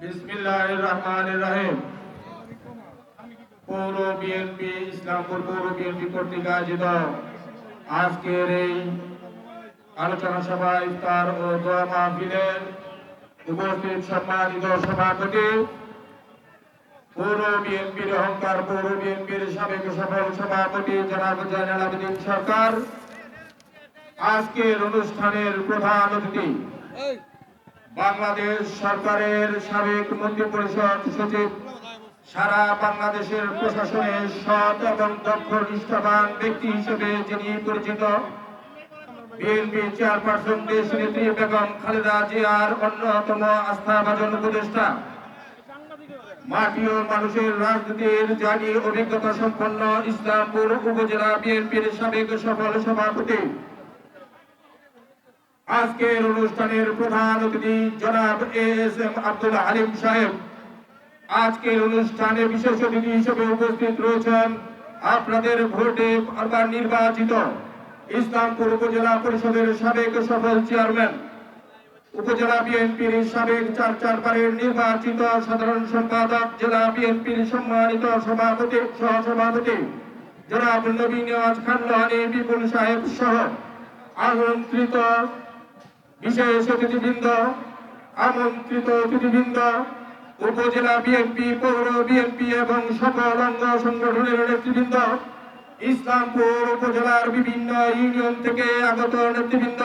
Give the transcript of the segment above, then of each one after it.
বিসমিল্লাহির রহমানির রহিম। পৌর বিএনপি, ইসলামপুর পৌর বিএনপি কর্তৃক আজকের এই আলোচনা সভা ও দোয়া মাহফিলের উপস্থিত সম্মানিত সভাপতি, পৌর বিএনপির অহংকার, পৌর বিএনপির সাবেক সফল সভাপতি জনাব জয়নাল আবেদিন সরকার। আজকের অনুষ্ঠানের প্রধান অতিথি বাংলাদেশ সরকারের সাবেক মন্ত্রী পরিষদ সচিব, সারা বাংলাদেশের প্রশাসনে সৎ এবং দক্ষ, নিষ্ঠাবান ব্যক্তি হিসেবে যিনি পরিচিত, বিএনপি চেয়ারপারসন দেশ নেত্রী বেগম খালেদা জিয়ার অন্যতম আস্থাভাজন উপদেষ্টা। মাটি ও মানুষের রাজনীতির জানি অভিজ্ঞতা সম্পন্ন ইসলামপুর উপজেলা বিএনপির সাবেক সফল সভাপতি। আজকের অনুষ্ঠানের প্রধান অতিথি জনাব এস এম আব্দুল হালিম সাহেব। আজকের অনুষ্ঠানে বিশেষ অতিথি হিসেবে উপস্থিত রয়েছেন আপনাদের ভোটে আবার নির্বাচিত ইসলামপুর উপজেলা পরিষদের সাবেক সফল চেয়ারম্যান, উপজেলা বিএনপির সাবেক চার চারবারের নির্বাচিত সাধারণ সম্পাদক, জেলা বিএনপির সম্মানিত সভাপতি, সহসভাপতি জনাব নবীন নেওয়াজ খান বিপুল সাহেব সহ আমন্ত্রিত বিশেষ অতিথিবৃন্দ, আমন্ত্রিত অতিথিবৃন্দ, উপজেলা বিএনপি পৌর বিএনপি এবং সকল অঙ্গ সংগঠনের নেতৃবৃন্দ, ইসলামপুর উপজেলার বিভিন্ন ইউনিয়ন থেকে আগত নেতৃবৃন্দ,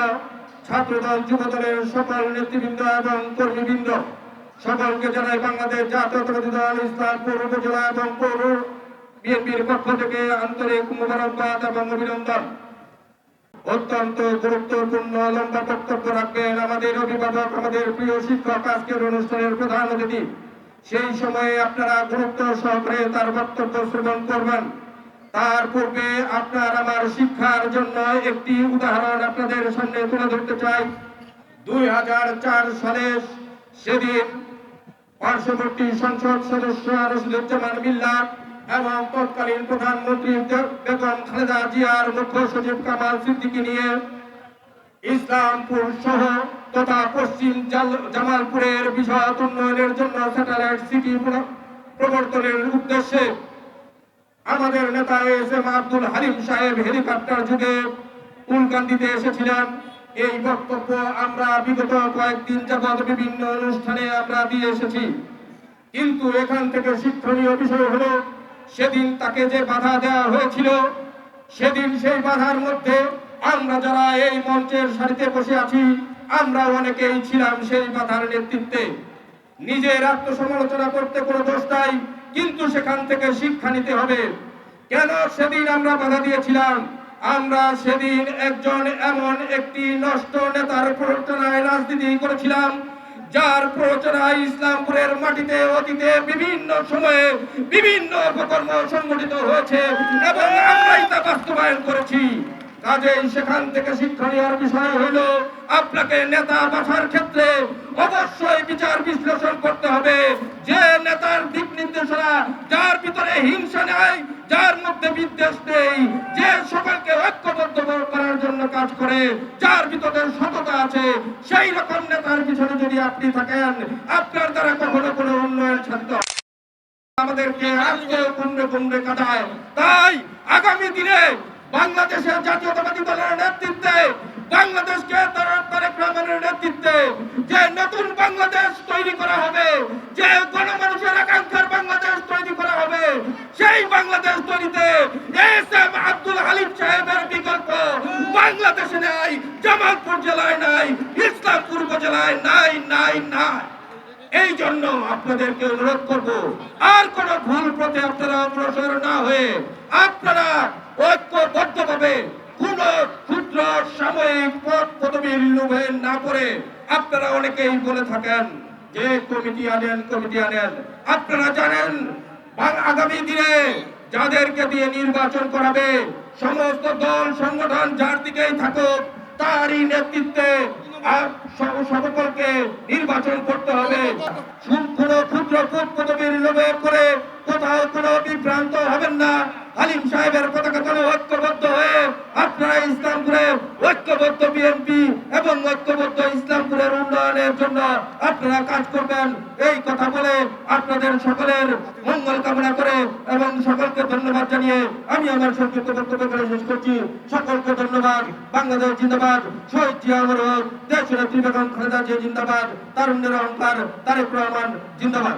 ছাত্রদল, যুবদলের সকল নেতৃবৃন্দ এবং কর্মীবৃন্দ। সকলকে জানাই বাংলাদেশ জাতীয়তাবাদী দল ইসলামপুর উপজেলা এবং পৌর বিএনপির পক্ষ থেকে আন্তরিক মোবারকবাদ এবং অভিনন্দন। অত্যন্ত গুরুত্বপূর্ণ লম্বা বক্তব্য রাখবেন আমাদের অভিভাবক, আমাদের প্রিয় শিক্ষক আজকের অনুষ্ঠানের প্রধান অতিথি। সেই সময়ে আপনারা গুরুত্ব সহকারে তার বক্তব্য শ্রবণ করবেন। তার পূর্বে আপনার আমার শিক্ষার জন্য একটি উদাহরণ আপনাদের সামনে তুলে ধরতে চাই। দুই হাজার চার সালে সেদিন পার্শ্ববর্তী সংসদ সদস্য রশিদুজ্জামান বিল্লাহ এবং তৎকালীন প্রধানমন্ত্রী বেগম খালেদা জিয়ার মুখ্য সচিব কামাল সিদ্দিকী নিয়ে ইসলামপুর সহ তথা পশ্চিম জামালপুরের বিষয় উন্নয়নের জন্য স্যাটেলাইট সিটি প্রবর্তনের উদ্দেশ্যে আমাদের নেতা এস এম আব্দুল হালিম সাহেব হেলিকপ্টার যুগে কুলকান্দিতে এসেছিলেন। এই বক্তব্য আমরা বিগত কয়েকদিন যাবৎ বিভিন্ন অনুষ্ঠানে আমরা দিয়ে এসেছি। কিন্তু এখান থেকে শিক্ষণীয় বিষয় হলো সেদিন তাকে যে বাধা দেওয়া হয়েছিল, সেদিন সেই বাধার মধ্যে আমরা যারা এই মঞ্চের সারিতে বসে আছি, আমরা অনেকেই ছিলাম সেই বাধার নেতৃত্বে। নিজের আত্মসমালোচনা করতে কোনো দোষ নাই, কিন্তু সেখান থেকে শিক্ষা নিতে হবে। কেন সেদিন আমরা বাধা দিয়েছিলাম? আমরা সেদিন একজন এমন একটি নষ্ট নেতার প্ররোচনায় রাজনীতি করেছিলাম যার প্ররোচনায় ইসলামপুরের মাটিতে অতীতে বিভিন্ন সময়ে বিভিন্ন অপকর্ম সংগঠিত হয়েছে এবং আমরাই তা বাস্তবায়ন করেছি। কাজেই সেখান থেকে শিক্ষা নেওয়ার বিষয় হইল, আপনাকে নেতা বাছার ক্ষেত্রে অবশ্যই বিচার বিশ্লেষণ করতে হবে। যে নেতার দিক নির্দেশনা, যার ভিতরে হিংসা নেই, যার মধ্যে বিদ্বেষ নেই, যে সকলকে করার জন্য কাজ করে, যার ভিতরে সততা আছে, সেই রকম নেতার পিছনে যদি আপনি থাকেন, আপনার দ্বারা কখনো কোনো উন্নয়ন সাধ্য আমাদেরকে আজকে কুমড়ে কুমড়ে কাটায় তাই আগামী দিনে বাংলাদেশের জাতীয়তাবাদী দলের নেতৃত্বে, বাংলাদেশকে তারা তারেক রহমানের নেতৃত্বে যে নতুন বাংলাদেশ তৈরি করা হবে যে গণমানুষের আকাঙ্ক্ষার বাংলাদেশ তৈরি করা হবে সেই বাংলাদেশ তৈরিতে এস এম আব্দুল হালিম সাহেবের বিকল্প বাংলাদেশে নাই, জামালপুর জেলায় নাই, ইসলামপুর উপজেলায় নাই নাই নাই। এই জন্য আপনাদেরকে অনুরোধ করব, আর কোন ভুল পথে আপনারা অগ্রসর না হয়ে আপনারা ঐক্যবদ্ধভাবে কোন ক্ষুদ্র সাময়িক পথ পদবীর লোভে না পড়ে আপনারা অনেকেই বলে থাকেন যে কমিটি আনেন কমিটি আনেন। আপনারা জানেন আগামী দিনে যাদেরকে দিয়ে নির্বাচন করাবে সমস্ত দল, সংগঠন যার দিকেই থাকুক, তারই নেতৃত্বে আর সকলকে নির্বাচন করতে হবে। কোন ক্ষুদ্র পদ পদবীর লোভে করে কোথাও কোনো বিভ্রান্ত হবেন না। হালিম সাহেবের পতাকা তলে ঐক্যবদ্ধ হয়ে আপনারা ইসলামপুরে ঐক্যবদ্ধ বিএনপি এবং ঐক্যবদ্ধ ইসলামপুরের উন্নয়নের জন্য আপনারা কাজ করবেন। এই কথা বলে আপনাদের সকলের মঙ্গল কামনা করে এবং সকলকে ধন্যবাদ জানিয়ে আমি আমার সংক্ষিপ্ত বক্তব্য করে শেষ করছি। সকলকে ধন্যবাদ। বাংলাদেশ জিন্দাবাদ। শহীদ জিয়া অমর হোক দেশ নেত্রী বেগম খালেদা জিয়া জিন্দাবাদ। তারুণ্যের অহংকার তারেক রহমান জিন্দাবাদ।